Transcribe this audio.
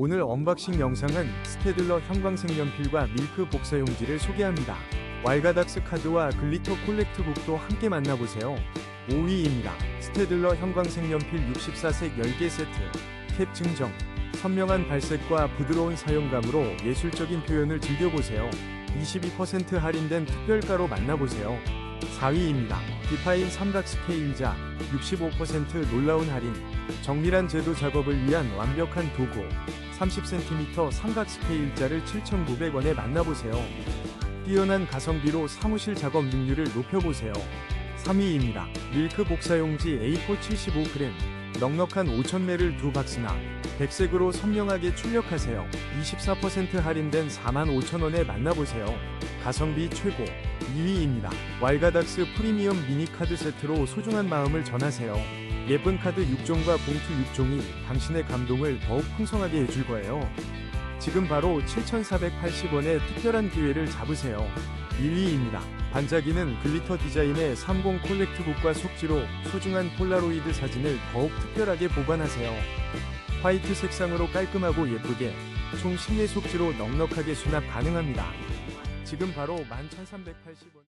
오늘 언박싱 영상은 스테들러 형광색연필과 밀크 복사용지를 소개합니다. 왈가닥스 카드와 글리터 콜렉트북도 함께 만나보세요. 5위입니다. 스테들러 형광색연필 64색 10개 세트. 캡 증정. 선명한 발색과 부드러운 사용감으로 예술적인 표현을 즐겨보세요. 22% 할인된 특별가로 만나보세요. 4위입니다. 디파인 삼각 스케일자 65% 놀라운 할인. 정밀한 제도 작업을 위한 완벽한 도구. 30cm 삼각 스케일자를 7,900원에 만나보세요. 뛰어난 가성비로 사무실 작업 능률을 높여보세요. 3위입니다. 밀크 복사용지 A4 75g. 넉넉한 5,000매를 두 박스나 백색으로 선명하게 출력하세요. 24% 할인된 45,000원에 만나보세요. 가성비 최고 2위입니다. 왈가닥스 프리미엄 미니 카드 세트로 소중한 마음을 전하세요. 예쁜 카드 6종과 봉투 6종이 당신의 감동을 더욱 풍성하게 해줄 거예요. 지금 바로 7,480원의 특별한 기회를 잡으세요. 1위입니다. 반짝이는 글리터 디자인의 30 콜렉트북과 속지로 소중한 폴라로이드 사진을 더욱 특별하게 보관하세요. 화이트 색상으로 깔끔하고 예쁘게 총 10매 속지로 넉넉하게 수납 가능합니다. 지금 바로 11,380원.